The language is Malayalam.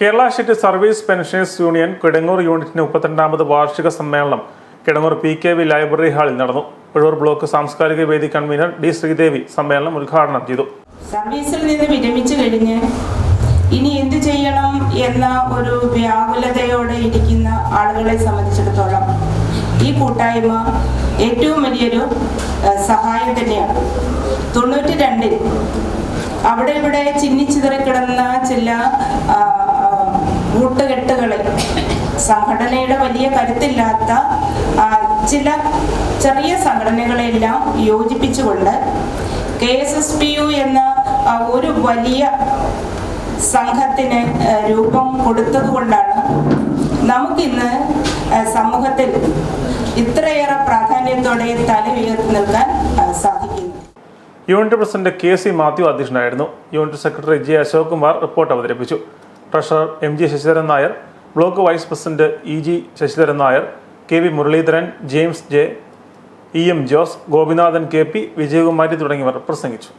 Kerala state service pensioners union Kidangoor യൂണിറ്റിന്റെ മുപ്പത്തിരണ്ടാമത് വാർഷിക സമ്മേളനം Kidangoor P K V library ഹാളിൽ നടന്നു. പുഴൂർ ബ്ലോക്ക് സാംസ്കാരിക വേദി കൺവീനർ ഡി ശ്രീദേവി സമ്മേളനം ഉദ്ഘാടനം ചെയ്തു. സർവീസിൽ നിന്ന് വിരമിച്ചു കഴിഞ്ഞ് ഇനി എന്ത് ചെയ്യണം എന്ന ഒരു വ്യാകുലതയോടെ ഇരിക്കുന്ന ആളുകളെ സംബന്ധിച്ചിടത്തോളം ഈ കൂട്ടായ്മ ഏറ്റവും വലിയൊരു സഹായം തന്നെയാണ്. തൊണ്ണൂറ്റി രണ്ടിൽ അവിടെ ഇവിടെ ചിന്നിച്ചിതറി കിടന്ന ചില ആ, ആ, കൂട്ടുകെട്ടുകളെ. സംഘടനയുടെ വലിയ കരുത്തില്ലാത്ത ചില ചെറിയ സംഘടനകളെല്ലാം യോജിപ്പിച്ചുകൊണ്ട് K S S P U എന്ന ഒരു വലിയ സംഘത്തിന് രൂപം കൊടുത്തതുകൊണ്ടാണ് നമുക്കിന്ന് സമൂഹത്തിൽ ഇത്രയേറെ പ്രാധാന്യത്തോടെ തല ഉയർത്തി നിൽക്കാൻ സാധിക്കുന്നു. Unit president K C Mathew അധ്യക്ഷനായിരുന്നു. Unit secretary J Ashok Kumar report അവതരിപ്പിച്ചു. Treasurer M G Sasidharan Nair block vice president E G Sasidharan Nair K V Muraleedharan James J E M Jose Gopinathan K P Vijayakumari തുടങ്ങിയവർ പ്രസംഗിച്ചു.